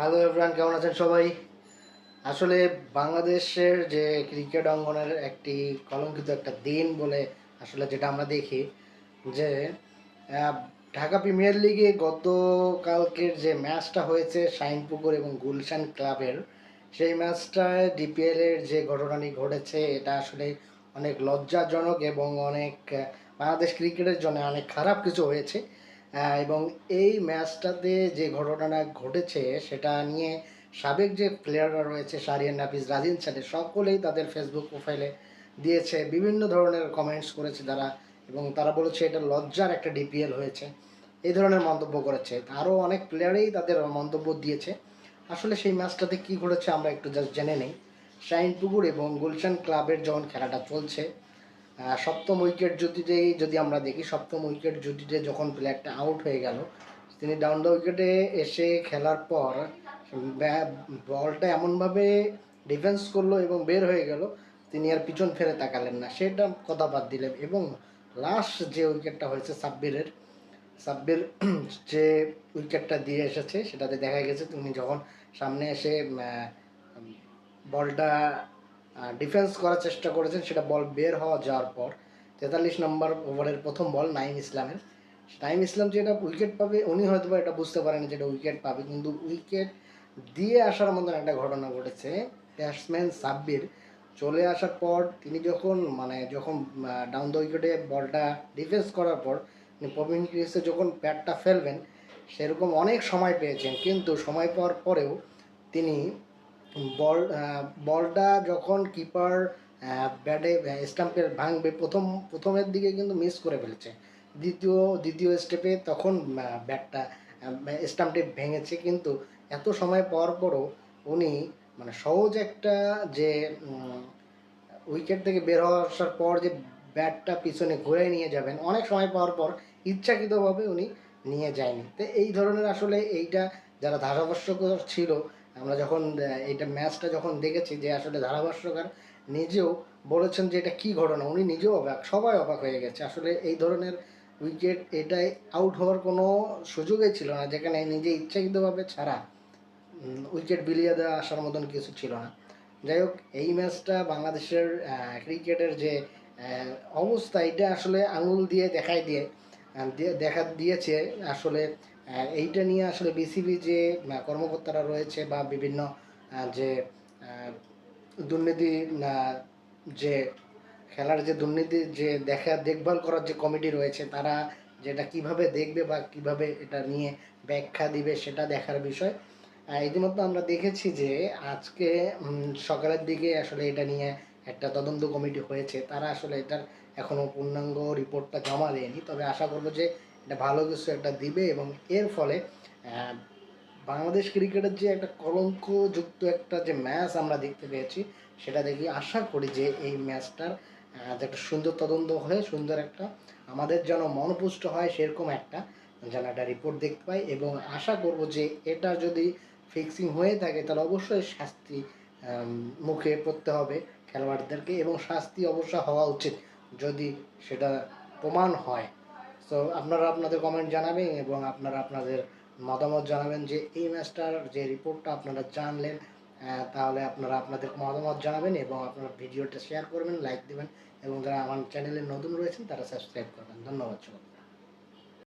Hello everyone কেমন আছেন সবাই? আসলে বাংলাদেশের যে ক্রিকেট অঙ্গনের একটি কলঙ্কিত একটা দিন বলে আসলে যেটা আমরা দেখি, যে ঢাকা প্রিমিয়ার লিগে গতকালকের যে ম্যাচটা হয়েছে শাইনপুকুর এবং গুলশান ক্লাবের, সেই ম্যাচটায় ডিপিএল এর যে ঘটনাটি ঘটেছে, এটা আসলে অনেক লজ্জাজনক এবং অনেক বাংলাদেশ ক্রিকেটের জন্য অনেক খারাপ কিছু হয়েছে। এবং এই ম্যাচটাতে যে ঘটনাটা ঘটেছে সেটা নিয়ে সাবেক যে প্লেয়াররা রয়েছে শারিয়ান নাফিস, রাজিন সাথে সকলেই তাদের ফেসবুক প্রোফাইলে দিয়েছে, বিভিন্ন ধরনের কমেন্টস করেছে তারা এবং তারা বলেছে এটা লজ্জার একটা ডিপিএল হয়েছে। এই ধরনের মন্তব্য করেছে। আরও অনেক প্লেয়ারেই তাদের মন্তব্য দিয়েছে। আসলে সেই ম্যাচটাতে কী ঘটেছে আমরা একটু জাস্ট জেনে নেই। শাইনপুকুর এবং গুলশান ক্লাবের যখন খেলাটা চলছে সপ্তম উইকেট জুটিতেই যদি আমরা দেখি, সপ্তম উইকেট জুটিতে যখন প্লেয়ারটা আউট হয়ে গেল, তিনি ডাউন দ্য উইকেটে এসে খেলার পর বলটা এমনভাবে ডিফেন্স করল এবং বের হয়ে গেল, তিনি আর পিছন ফেরে তাকালেন না। সেটা কথা বাদ দিলেন এবং লাস্ট যে উইকেটটা হয়েছে সাব্বিরের, সাব্বির যে উইকেটটা দিয়ে এসেছে, সেটাতে দেখা গেছে তিনি যখন সামনে এসে বলটা ডিফেন্স করার চেষ্টা করেছেন, সেটা বল বের হওয়া যাওয়ার পর। তেতাল্লিশ নম্বর ওভারের প্রথম বল নাইম ইসলামের। নাইম ইসলাম যেটা উইকেট পাবে, উনি হয়তো বা এটা বুঝতে পারেন যেটা উইকেট পাবে, কিন্তু উইকেট দিয়ে আসার মতন একটা ঘটনা ঘটেছে। ব্যাটসম্যান সাব্বির চলে আসার পর, তিনি যখন মানে যখন ডাউন দ্য উইকেটে বলটা ডিফেন্স করার পর তিনি প্রবীণ ক্রিসে যখন ব্যাটটা ফেলবেন, সেরকম অনেক সময় পেয়েছেন, কিন্তু সময় পাওয়ার পরেও তিনি বল বলটা যখন কিপার ব্যাটে স্টাম্পের ভাঙবে, প্রথম, প্রথমের দিকে কিন্তু মিস করে ফেলছে। দ্বিতীয় দ্বিতীয় স্টেপে তখন ব্যাটটা স্টাম্পটি ভেঙেছে। কিন্তু এত সময় পাওয়ার পরও উনি মানে সহজ একটা যে উইকেট থেকে বের হওয়া আসার পর যে ব্যাটটা পিছনে ঘুরে নিয়ে যাবেন, অনেক সময় পাওয়ার পর ইচ্ছাকৃতভাবে উনি নিয়ে যায়নি। তো এই ধরনের আসলে এইটা যারা ধারাভাষ্যকার ছিল আমরা যখন এইটা ম্যাচটা যখন দেখেছি যে আসলে ধারাভাষ্যকার নিজেও বলেছেন যে এটা কী ঘটনা, উনি নিজেও অবাক, সবাই অবাক হয়ে গেছে। আসলে এই ধরনের উইকেট এটাই আউট হওয়ার কোনো সুযোগই ছিল না, যেখানে নিজে ইচ্ছাকৃতভাবে ছাড়া উইকেট বিলিয়ে দেওয়া আসার মতন কিছু ছিল না। যাই হোক, এই ম্যাচটা বাংলাদেশের ক্রিকেটের যে অবস্থা, এটা আসলে আঙুল দিয়ে দেখাই দিয়ে, দেখা দিয়েছে আসলে এইটা নিয়ে আসলে বিসিবি যে কর্মকর্তারা রয়েছে বা বিভিন্ন যে দুর্নীতি যে, খেলার যে দুর্নীতি, যে দেখা, দেখভাল করার যে কমিটি রয়েছে, তারা যেটা কীভাবে দেখবে বা কীভাবে এটা নিয়ে ব্যাখ্যা দিবে সেটা দেখার বিষয়। ইতিমধ্যে আমরা দেখেছি যে, আজকে সকালের দিকে আসলে এটা নিয়ে একটা তদন্ত কমিটি হয়েছে। তারা আসলে এটার এখনও পূর্ণাঙ্গ রিপোর্টটা জমা দেয়নি। তবে আশা করব যে এটা ভালো কিছু একটা দিবে এবং এর ফলে বাংলাদেশ ক্রিকেটের যে একটা কলঙ্কযুক্ত একটা যে ম্যাচ আমরা দেখতে পেয়েছি, সেটা দেখি, আশা করি যে এই ম্যাচটার যে একটা সুন্দর তদন্ত হয়ে সুন্দর একটা আমাদের যেন মনপুষ্ট হয় সেরকম একটা যেন একটা রিপোর্ট দেখতে পাই এবং আশা করব যে এটা যদি ফিক্সিং হয়ে থাকে, তাহলে অবশ্যই শাস্তি মুখে পড়তে হবে খেলোয়াড়দেরকে এবং শাস্তি অবশ্য হওয়া উচিত যদি সেটা প্রমাণ হয়। তো আপনারা আপনাদের কমেন্ট জানাবেন এবং আপনারা আপনাদের মতামত জানাবেন যে এই ম্যাচটার যে রিপোর্টটা আপনারা জানলেন তাহলে আপনারা আপনাদের মতামত জানাবেন এবং আপনারা ভিডিওটা শেয়ার করবেন লাইক দেবেন এবং যারা আমার চ্যানেলে নতুন রয়েছেন তারা সাবস্ক্রাইব করবেন। ধন্যবাদ সকলকে